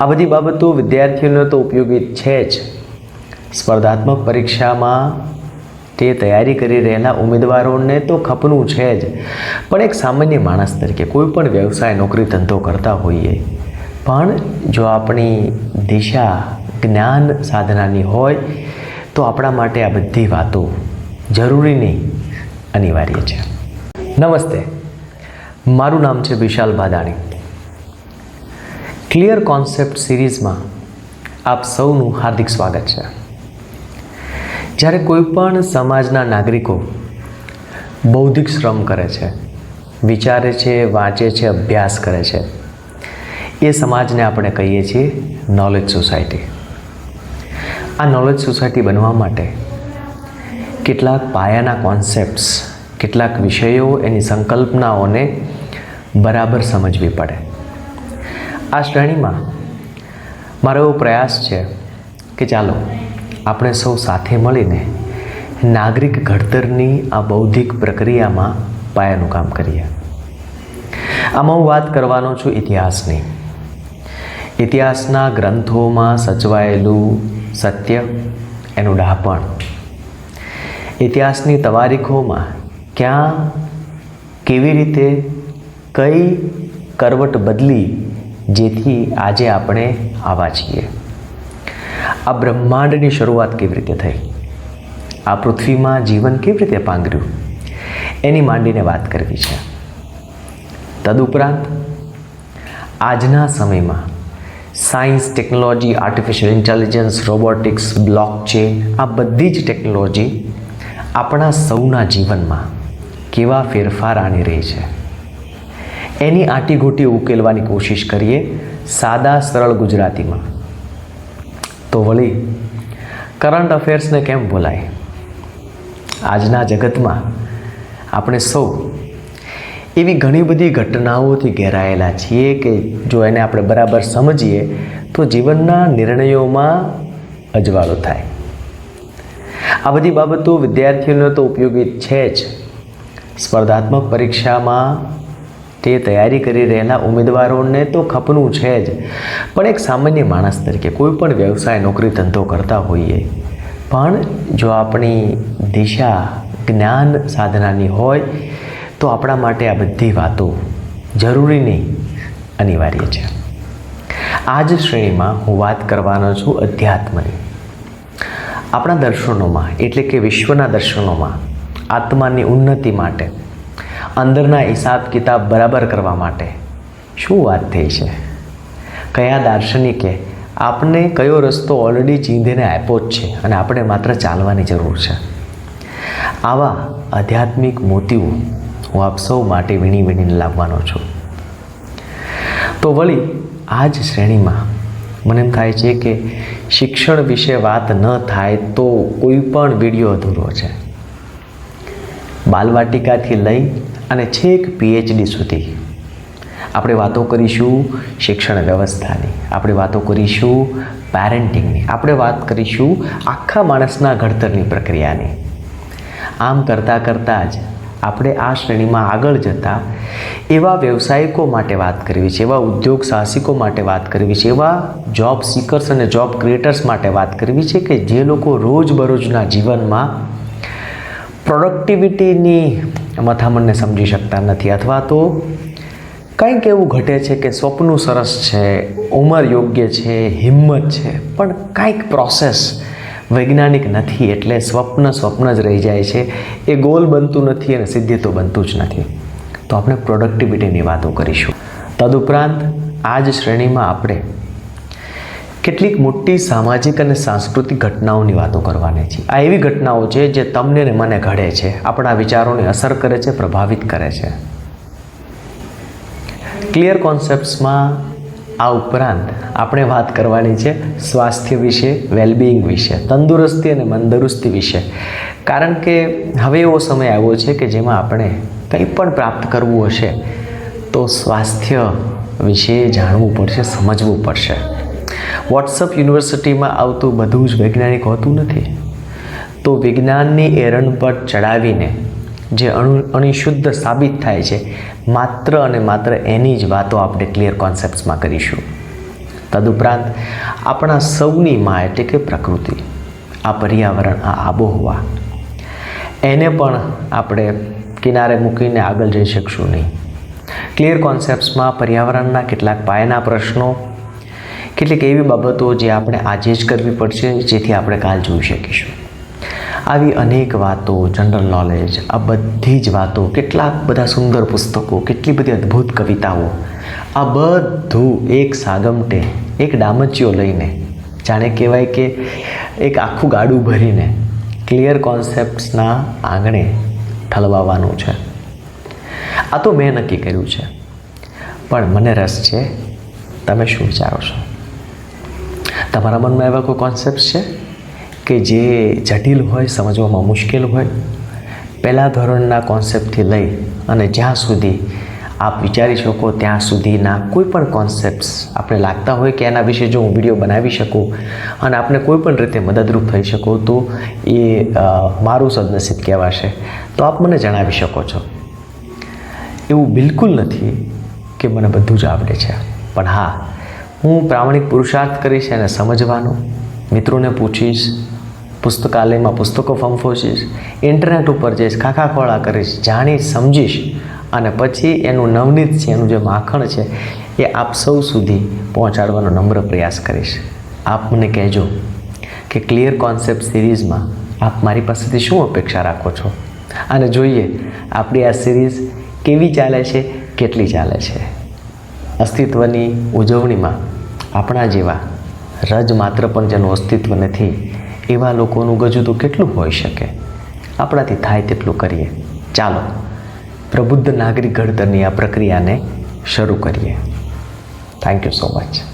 આ બધી બાબતો વિદ્યાર્થીઓને તો ઉપયોગી છે જ. સ્પર્ધાત્મક પરીક્ષામાં તે તૈયારી કરી રહેલા ઉમેદવારોને તો ખપનું છે જ. પણ એક સામાન્ય માણસ તરીકે કોઈ પણ વ્યવસાય, નોકરી, ધંધો કરતા હોઈએ, પણ જો આપણી દિશા જ્ઞાન સાધનાની હોય, તો આપણા માટે આ બધી વાતો જરૂરી નહીં, અનિવાર્ય છે. નમસ્તે. મારું નામ છે વિશાલ ભાદાણી ક્લિયર કોન્સેપ્ટ સિરીઝમાં આપ સૌનું હાર્દિક સ્વાગત છે. જ્યારે કોઈપણ સમાજના નાગરિકો બૌદ્ધિક શ્રમ કરે છે, વિચારે છે, વાંચે છે, અભ્યાસ કરે છે, એ સમાજને આપણે કહીએ છીએ નોલેજ સોસાયટી આ નોલેજ સોસાયટી બનવા માટે કેટલાક પાયાના કોન્સેપ્ટ્સ કેટલાક વિષયો એની સંકલ્પનાઓને બરાબર સમજવી પડે. આ શ્રેણીમાં મારો એવો પ્રયાસ છે કે ચાલો, આપણે સૌ સાથે મળીને નાગરિક ઘડતરની આ બૌદ્ધિક પ્રક્રિયામાં પાયાનું કામ કરીએ. આમાં હું વાત કરવાનો છું ઇતિહાસની. ઇતિહાસના ગ્રંથોમાં સચવાયેલું સત્ય, એનું ડહાપણ ઇતિહાસની તવારીખોમાં ક્યાં, કેવી રીતે, કઈ કરવટ બદલી જેથી આજે આપણે આવા છીએ. આ બ્રહ્માંડની શરૂઆત કેવી રીતે થઈ? આ પૃથ્વીમાં જીવન કેવી રીતે પાંગર્યું? એની માંડીને વાત કરવી છે. તદુપરાંત, આજના સમયમાં science, technology, artificial intelligence, robotics, blockchain, આ બધી જ ટેકનોલોજી આપણા સૌના જીવનમાં કેવા ફેરફાર આણી રહી છે. એની આંટીઘૂંટી ઉકેલવાની કોશિશ કરીએ સાદા સરળ ગુજરાતીમાં. તો વળી કરંટ અફેર્સને કેમ બોલાય આજના જગતમાં આપણે સૌ એવી ઘણી બધી ઘટનાઓથી ઘેરાયેલા છીએ કે જો એને આપણે બરાબર સમજીએ, તો જીવનના નિર્ણયોમાં અજવાળો થાય. આ બધી બાબતો વિદ્યાર્થીઓને તો ઉપયોગી છે જ. સ્પર્ધાત્મક પરીક્ષામાં તે તૈયારી કરી રહેલા ઉમેદવારોને તો ખપનું છે જ. પણ એક સામાન્ય માણસ તરીકે કોઈ પણ વ્યવસાય, નોકરી, ધંધો કરતા હોઈએ. પણ જો આપણી દિશા જ્ઞાન સાધનાની હોય, તો આપણા માટે આ બધી વાતો જરૂરી નહીં. અનિવાર્ય છે. આ જ શ્રેણીમાં હું વાત કરવાનો છું અધ્યાત્મની. આપણા દર્શનોમાં, એટલે કે વિશ્વના દર્શનોમાં, આત્માની ઉન્નતિ માટે અંદરના હિસાબ કિતાબ બરાબર કરવા માટે શું વાત થઈ છે? કયા દાર્શનિકે આપણે કયો રસ્તો ઓલરેડી ચીંધીને આપ્યો જ છે અને આપણે માત્ર ચાલવાની જરૂર છે? આવા આધ્યાત્મિક મોતીઓ હું આપ સૌ માટે વીણી વીણીને લાવવાનો છું. તો વળી, આ જ શ્રેણીમાં મને એમ થાય છે કે શિક્ષણ વિશે વાત ન થાય તો કોઈ પણ વીડિયો અધૂરો છે. બાલવાટિકાથી લઈ અને છેક પીએચડી સુધી. આપણે વાતો કરીશું શિક્ષણ વ્યવસ્થાની, આપણે વાતો કરીશું પેરેન્ટિંગની આપણે વાત કરીશું આખા માણસના ઘડતરની પ્રક્રિયાની. આમ કરતાં કરતાં જ આપણે આ શ્રેણીમાં આગળ જતાં એવા વ્યવસાયિકો માટે વાત કરવી છે, એવા ઉદ્યોગ સાહસિકો માટે વાત કરવી છે, એવા જોબ સિકર્સ અને જોબ ક્રિએટર્સ માટે વાત કરવી છે કે જે લોકો રોજબરોજના જીવનમાં પ્રોડક્ટિવિટીની મથામણને સમજી શકતા નથી. અથવા તો કંઈક એવું ઘટે છે કે સ્વપ્નું સરસ છે, ઉંમર યોગ્ય છે, હિંમત છે, પણ કંઈક પ્રોસેસ વૈજ્ઞાનિક નથી, એટલે સ્વપ્ન સ્વપ્ન જ રહી જાય છે. એ ગોલ બનતું નથી અને સિદ્ધિ તો બનતું જ નથી. તો આપણે પ્રોડક્ટિવિટીની વાતો કરીશું. તદુપરાંત, આ જ શ્રેણીમાં આપણે કેટલીક મોટી સામાજિક અને સાંસ્કૃતિક ઘટનાઓની વાતો કરવાની છે. આ એવી ઘટનાઓ છે જે તમને ને મને ઘડે છે. આપણા વિચારોને અસર કરે છે, પ્રભાવિત કરે છે. ક્લિયર કોન્સેપ્ટ્સમાં આ ઉપરાંત આપણે વાત કરવાની છે સ્વાસ્થ્ય વિશે વેલબિંગ વિશે, તંદુરસ્તી અને મંદુરસ્તી વિશે. કારણ કે હવે એવો સમય આવ્યો છે કે જેમાં આપણે કંઈ પણ પ્રાપ્ત કરવું હશે તો સ્વાસ્થ્ય વિશે જાણવું પડશે, સમજવું પડશે. વોટ્સઅપ યુનિવર્સિટીમાં આવતું બધું જ વૈજ્ઞાનિક હોતું નથી. તો વિજ્ઞાનની એરણ પર ચડાવીને જે અણુ અણિશુદ્ધ સાબિત થાય છે, માત્ર અને માત્ર એની જ વાતો આપણે ક્લિયર કોન્સેપ્ટ્સમાં કરીશું. તદુપરાંત આપણા સૌની માં એટલે કે પ્રકૃતિ, આ પર્યાવરણ, આ આબોહવા, એને પણ આપણે કિનારે મૂકીને આગળ જઈ શકશું નહીં. ક્લિયર કોન્સેપ્ટ્સમાં પર્યાવરણના કેટલાક પાયાના પ્રશ્નો કેટલીક એવી બાબતો જે આપણે આજે જ કરવી પડશે, જેથી આપણે કાલ જોઈ શકીશું. આવી અનેક વાતો જનરલ નોલેજ આ બધી જ વાતો, કેટલાક બધા સુંદર પુસ્તકો, કેટલી બધી અદ્ભુત કવિતાઓ, આ બધું એક સાગમટે, એક ડામચીઓ લઈને, જાણે કહેવાય કે એક આખું ગાડું ભરીને ક્લિયર કોન્સેપ્ટ્સના આંગણે ઠલવાવાનું છે. આ તો મેં નક્કી કર્યું છે. પણ મને રસ છે, તમે શું વિચારો છો? તમારા મનમાં એવા કોઈ કોન્સેપ્ટ છે કે જે જટિલ હોય, સમજવામાં મુશ્કેલ હોય? પહેલાં ધોરણના કોન્સેપ્ટથી લઈ અને જ્યાં સુધી આપ વિચારી શકો ત્યાં સુધીના કોઈ પણ કોન્સેપ્ટ્સ આપણે લાગતા હોય કે એના વિશે જો હું વીડિયો બનાવી શકું અને આપને કોઈ પણ રીતે મદદરૂપ થઈ શકું, તો એ મારું સદનસીબ કહેવાશે. તો આપ મને જણાવી શકો છો. એવું બિલકુલ નથી કે મને બધું જ આવડે છે. પણ હા હું પ્રામાણિક પુરુષાર્થ કરીશ એને સમજવાનો. મિત્રોને પૂછીશ, પુસ્તકાલયમાં પુસ્તકો ફંફોશીશ, ઇન્ટરનેટ ઉપર જઈશ ખાખા ખોળા કરીશ, જાણીશ, સમજીશ અને પછી એનું નવનીત છે, એનું જે માખણ છે, એ આપ સૌ સુધી પહોંચાડવાનો નમ્ર પ્રયાસ કરીશ. આપ મને કહેજો કે ક્લિયર કોન્સેપ્ટ સિરીઝમાં આપ મારી પાસેથી શું અપેક્ષા રાખો છો? અને જોઈએ, આપણી આ સિરીઝ કેવી ચાલે છે, કેટલી ચાલે છે? અસ્તિત્વની ઉજવણીમાં આપણા જેવા રજ માત્ર પણ જેનું અસ્તિત્વ નથી, એવા લોકોનું ગજુ તો કેટલું હોઈ શકે? આપણાથી થાય તેટલું કરીએ. ચાલો, પ્રબુદ્ધ નાગરિક ઘડતરની આ પ્રક્રિયાને શરૂ કરીએ. Thank you so much